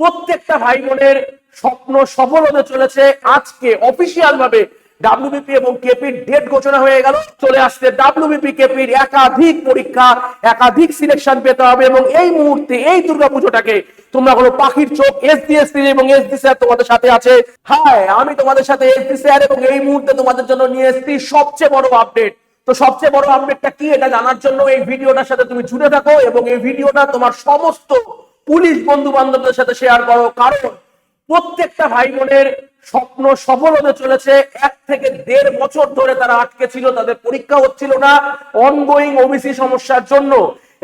প্রত্যেকটা ভাই বোনের স্বপ্ন সফল হতে চলেছে। আজকে অফিসিয়াল ভাবে ডাব্লিউবিপি এবং কেপির ডেট ঘোষণা হয়ে গেল। চলে আসছে ডাব্লিউবিপি কেপির একাধিক পরীক্ষা, একাধিক সিলেকশন পেতে হবে এবং এই মুহূর্তে এই দুর্গাপুজোটাকে তোমরা কোনো পাখির চোখ এসডিএসসি এবং এসডি স্যার তোমাদের সাথে আছে। হ্যাঁ আমি তোমাদের সাথে এসডি স্যার এবং এই মুহূর্তে তোমাদের জন্য নিয়ে এসেছি সবচেয়ে বড় আপডেট তো সবচেয়ে বড় আপডেটটা কি, এটা জানার জন্য এই ভিডিওটার সাথে তুমি জুড়ে থাকো এবং এই ভিডিওটা তোমার সমস্ত পুলিশ বন্ধু বান্ধবদের সাথে শেয়ার করো, কারণ প্রত্যেকটা ভাই বোনের স্বপ্ন সফল হতে চলেছে। এক থেকে দেড় বছর ধরে তারা আটকে ছিল, তাদের পরীক্ষা হচ্ছিল না অনগোয়িং ওবিসি সমস্যার জন্য।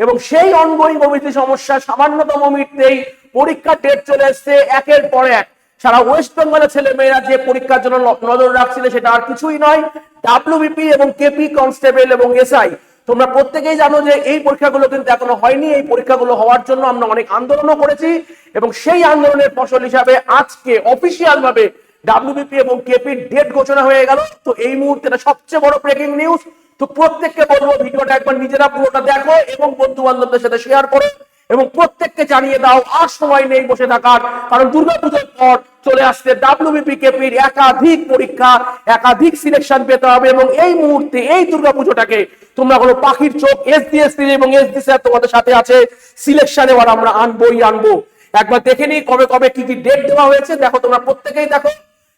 এবং সেই অনগোয়িং ওবিসি সমস্যা সামান্যতম মিটতেই পরীক্ষার ডেট চলে এসছে একের পর এক। সারা ওয়েস্ট বেঙ্গলের ছেলে মেয়েরা যে পরীক্ষার জন্য নজর রাখছিল সেটা আর কিছুই নয়। ডাব্লিউবিপি এবং কেপি কনস্টেবল এবং এসআই তোমরা প্রত্যেকেই জানো যে এই পরীক্ষাগুলো কিন্তু এখনও হয়নি। এই পরীক্ষাগুলো হওয়ার জন্য আমরা অনেক আন্দোলনও করেছি এবং সেই আন্দোলনের ফসল হিসাবে আজকে অফিসিয়াল ভাবে ডাব্লিউবিপি এবং কেপির ডেট ঘোষণা হয়ে গেল। তো এই মুহূর্তে সবচেয়ে বড় ব্রেকিং নিউজ তো প্রত্যেককে বলব, ভিডিওটা একবার নিজেরা পুরোটা দেখো এবং বন্ধু বান্ধবদের সাথে শেয়ার করো এবং প্রত্যেককে জানিয়ে দাও, আর সময় নেই বসে থাকার। কারণ দুর্গাপুজোর পর চলে আসছে ডাব্লিউবিপি কেপির একাধিক পরীক্ষা, একাধিক সিলেকশন পেতে হবে এবং এই মুহূর্তে এই দুর্গাপুজোটাকে তোমরা কোনো পাখির চোখ এসডিএসসি এবং এসডি স্যার তোমাদের সাথে আছে। সিলেকশন এবার আমরা আনবোই আনব। একবার দেখে নিই কবে কবে কি কি ডেট দেওয়া হয়েছে। দেখো তোমরা প্রত্যেকেই দেখো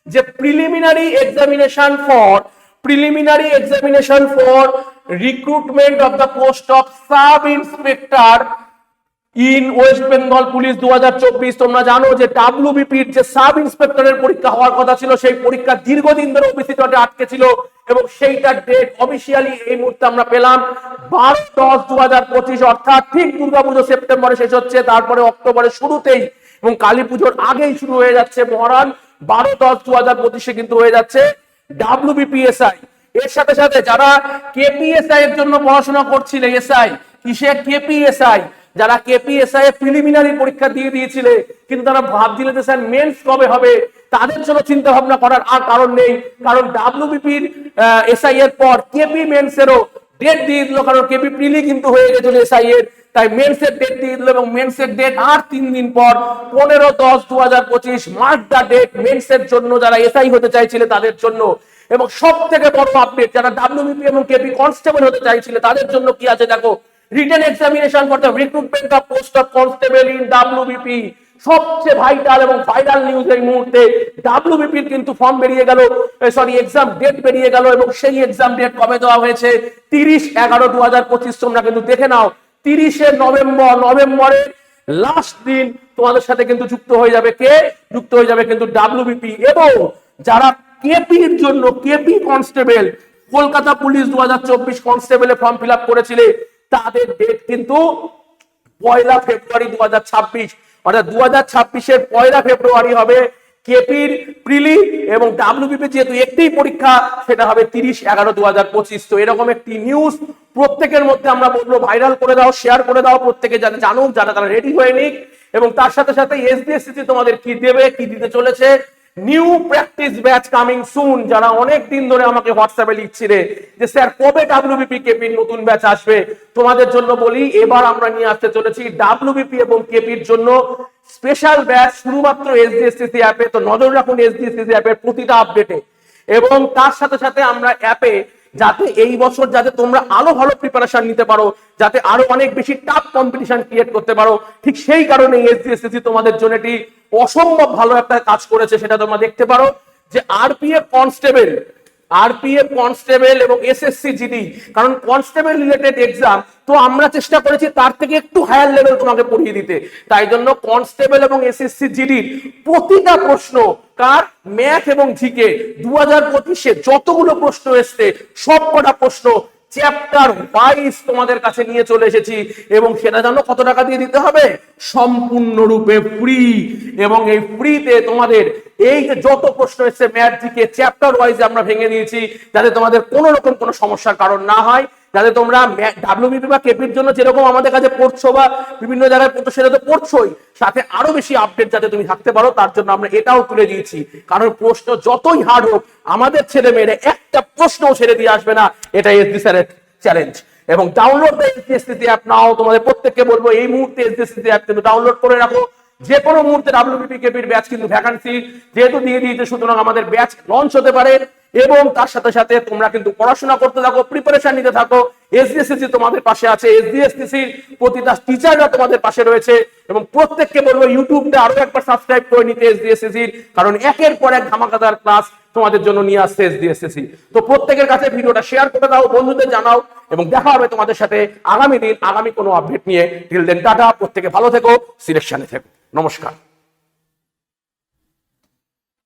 যে preliminary examination for preliminary examination for recruitment of the post of sub inspector in West Bengal police দু হাজার চব্বিশ, তোমরা জানো যে ডাব্লিউবিপির যে সাব ইন্সপেক্টরের পরীক্ষা হওয়ার কথা ছিল, সেই পরীক্ষা দীর্ঘদিন ধরে ওবিসি চটে আটকে ছিল এবং সেইটার ডেট অফিসিয়ালি এই মুহূর্তে আমরা পেলাম বারো দশ দু হাজার পঁচিশ, অর্থাৎ ঠিক দুর্গাপুজো সেপ্টেম্বরে শেষ হচ্ছে, তারপরে অক্টোবরের শুরুতেই এবং কালী পুজোর আগেই শুরু হয়ে যাচ্ছে মহারান, বারো দশ দু হাজার পঁচিশে কিন্তু হয়ে যাচ্ছে ডাব্লিউবিপিএসআই এর সাথে সাথে যারা কেপিএসআই এর জন্য পড়াশোনা করছিলে এসআই কিসে কেপিএসআই যারা কেপিএসআই এর প্রিলিমিনারি পরীক্ষা দিয়ে দিয়েছিলে, কিন্তু তারা ভাবছিলে যে স্যার মেন্স কবে হবে? তাদের জন্য চিন্তা ভাবনা করার আর কারণ নেই, কারণ ডাব্লিউবিপির এসআই এর পর কেপি মেন্স এরও ডেট দিয়ে দিল, কারণ কেপি প্রিলি কিন্তু হয়ে গেছিল এসআই এর। তাই মেন্স এর ডেট দিয়ে দিল এবং মেন্স এর ডেট আর তিন দিন পর, পনেরো দশ দু হাজার পঁচিশ মার্চ দা ডেট মেন্স এর জন্য যারা এসআই হতে চাইছিলে তাদের জন্য। এবং সব থেকে বড় আপডেট যারা ডাব্লিউবিপি এবং কেপি কনস্টেবল হতে চাইছিলে তাদের জন্য কি আছে দেখো? Written examination for recruitment of post of constable in WBP সবচেয়ে ভাইটাল এবং ভাইরাল নিউজ এই মুহূর্তে ডাব্লিউবিপির কিন্তু ফর্ম বেরিয়ে গেল সরি এক্সাম ডেট বেরিয়ে গেল এবং সেই এক্সাম ডেট কবে দেওয়া হয়েছে? তিরিশ এগারো দু হাজার পঁচিশ তোমরা কিন্তু দেখে নাও। তিরিশে নভেম্বর, নভেম্বরের লাস্ট দিন তোমাদের সাথে কিন্তু যুক্ত হয়ে যাবে কে? যুক্ত হয়ে যাবে কিন্তু ডাব্লিউবিপি এবং যারা কেপির জন্য কেপি কনস্টেবল কলকাতা পুলিশ দু হাজার চব্বিশ কনস্টেবলে ফর্ম ফিল আপ করেছিলে তাদের ডেট কিন্তু পয়লা ফেব্রুয়ারি দু হাজার ছাব্বিশ। অর্থাৎ দু হাজার ছাব্বিশের পয়লা ফেব্রুয়ারি হবে কেপির প্রিলি এবং ডাব্লিউবিপি যেহেতু একটিই পরীক্ষা, সেটা হবে তিরিশ এগারো দু হাজার পঁচিশ। তো এরকম একটি নিউজ প্রত্যেকের মধ্যে আমরা বলব ভাইরাল করে দাও শেয়ার করে দাও, প্রত্যেকে যাতে জানুক, যারা তারা রেডি হয়ে নিক। এবং তার সাথে সাথে এসবিএসসি তোমাদের কি দেবে, কি দিতে চলেছে new practice batch coming soon যারা অনেক দিন ধরে আমাকে হোয়াটসঅ্যাপে লিখছিলে যে স্যার, কবে ডাব্লিউবিপি কেপির নতুন ব্যাচ আসবে? তোমাদের জন্য বলি, এবার আমরা নিয়ে আসতে চলেছি ডাব্লিউবিপি এবং কেপির জন্য স্পেশাল ব্যাচ শুধুমাত্র এসডিএসসিসি অ্যাপে তো নজর রাখুন এসডিএসসিসি অ্যাপের প্রতিটা আপডেটে এবং তার সাথে সাথে আমরা অ্যাপে যাতে এই বছর যাতে তোমরা আরও ভালো প্রিপারেশন নিতে পারো, যাতে আরও অনেক বেশি টাফ কম্পিটিশন ক্রিয়েট করতে পারো। ঠিক সেই কারণে এসডিএসএসি তোমাদের জন্য এটি অসম্ভব ভালো একটা কাজ করেছে, সেটা তোমরা দেখতে পারো যে আরপিএফ কনস্টেবল আরপিএফ কনস্টেবল এবং এসএসসি জিডি কারণ কনস্টেবল রিলেটেড এক্সাম তো আমরা চেষ্টা করেছি তার থেকে একটু হায়ার লেভেল তোমাকে পড়িয়ে দিতে। তাই জন্য কনস্টেবল এবং এসএসসি জিডির প্রতিটা প্রশ্ন কার ম্যাথ এবং জিকে দু হাজার পঁচিশে যতগুলো প্রশ্ন এসছে সব কটা প্রশ্ন চ্যাপ্টার ওয়াইজ তোমাদের কাছে নিয়ে চলে এসেছি। এবং সেটা জানো কত টাকা দিয়ে দিতে হবে? সম্পূর্ণরূপে ফ্রি এবং এই ফ্রিতে তোমাদের এই যে যত প্রশ্ন এসছে ম্যাথ জিকে চ্যাপ্টার ওয়াইজ আমরা ভেঙে দিয়েছি, যাতে তোমাদের কোনো রকম কোনো সমস্যার কারণ না হয়, যাতে তোমরা ডাব্লিউবিপি বা কেপির জন্য যেরকম আমাদের কাছে পড়ছো বা বিভিন্ন জায়গায় পড়ছো, সেটা তো পড়ছোই। সাথে আরও বেশি আপডেট যাতে তুমি থাকতে পারো, তার জন্য আমরা এটাও তুলে দিয়েছি। কারণ প্রশ্ন যতই হার্ড হোক, আমাদের ছেলে মেয়েরা একটা প্রশ্নও ছেড়ে দিয়ে আসবে না। এটা এসডি স্যারের চ্যালেঞ্জ এবং download the SDSC app now তোমাদের প্রত্যেককে বলব, এই মুহূর্তে এসডিএসসি অ্যাপ কিন্তু ডাউনলোড করে রাখো। যে কোনো মুহূর্তে ডাব্লিউবিপি কেপির ব্যাচ কিন্তু ভ্যাকান্সি যেহেতু দিয়ে দিয়েছে, সুতরাং আমাদের ব্যাচ লঞ্চ হতে পারে এবং তার সাথে সাথে তোমরা কিন্তু পড়াশোনা করতে থাকো প্রিপারেশন নিতে থাকো। এসডিএসসি তোমাদের পাশে আছে। এসডিএসসি প্রতিটা টিচাররা তোমাদের পাশে রয়েছে এবং প্রত্যেককে বলব ইউটিউবটা আরও একবার সাবস্ক্রাইব করে নিতে এসডিএসসি কারণ একের পর এক ধামাকাদার ক্লাস তোমাদের জন্য নিয়ে আসছে এসডিএসসি তো প্রত্যেকের কাছে ভিডিওটা শেয়ার করে দাও, বন্ধুদের জানাও এবং দেখা হবে তোমাদের সাথে আগামী দিন, আগামী কোনো আপডেট নিয়ে। টিল দেন টাটা, প্রত্যেকে ভালো থেকো সিলেকশনে থেকো। নমস্কার